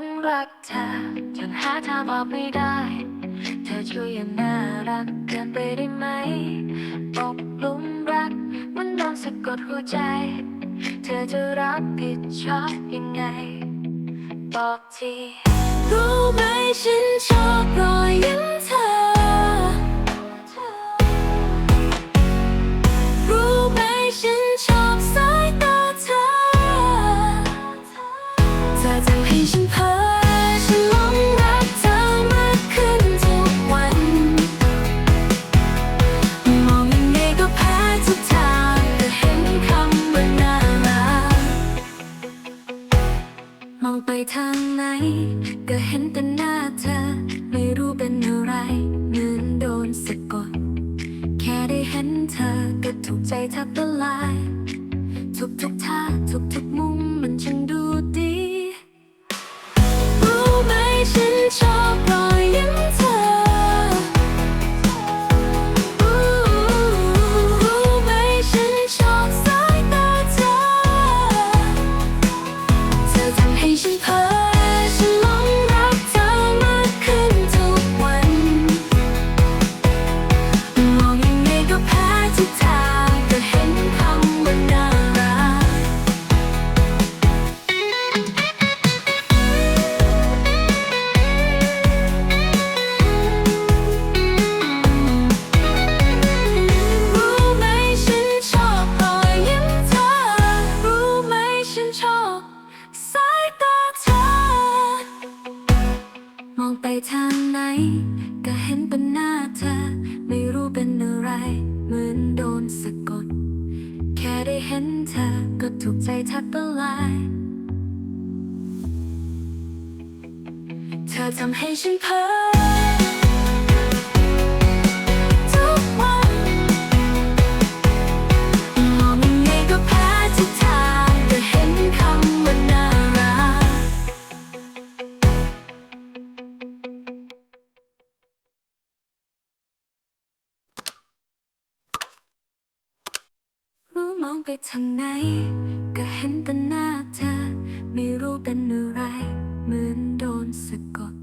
งรักเธอจนหาทางออกไม่ได้ เธอช่วยอย่าน่ารักเกินไปได้ไหมตกหลุมรักมันโดนสะกดหัวใจ เธอจะรับผิดชอบยังไง บอกทีรู้ไหมฉันชอบรอยยิ้มเธอ มองไปทางไหน ก็เห็นแต่หน้าเธอ ไม่รู้เป็นอะไร เหมือนโดนสะกด แค่ได้เห็นเธอ ก็ถูกใจแทบละลาย ทุกทุกท่าทุกทุกมุมมันช่างดูดี ก็เห็นเป็นหน้าเธอ ไม่รู้เป็นอะไร เหมือนโดนสะกด แค่ได้เห็นเธอ ก็ถูกใจแทบละลายเธอทำให้ฉันเพ้อ มองไปทางไหน ก็เห็นแต่หน้าเธอ ไม่รู้เป็นอะไร เหมือนโดนสะกด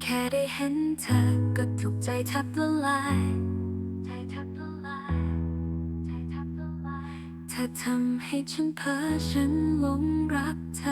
แค่ได้เห็นเธอ ก็ถูกใจแทบละลายใจแทบละลายใจแทบละลายเธอทำให้ฉันเพ้อฉันหลงรักเธอ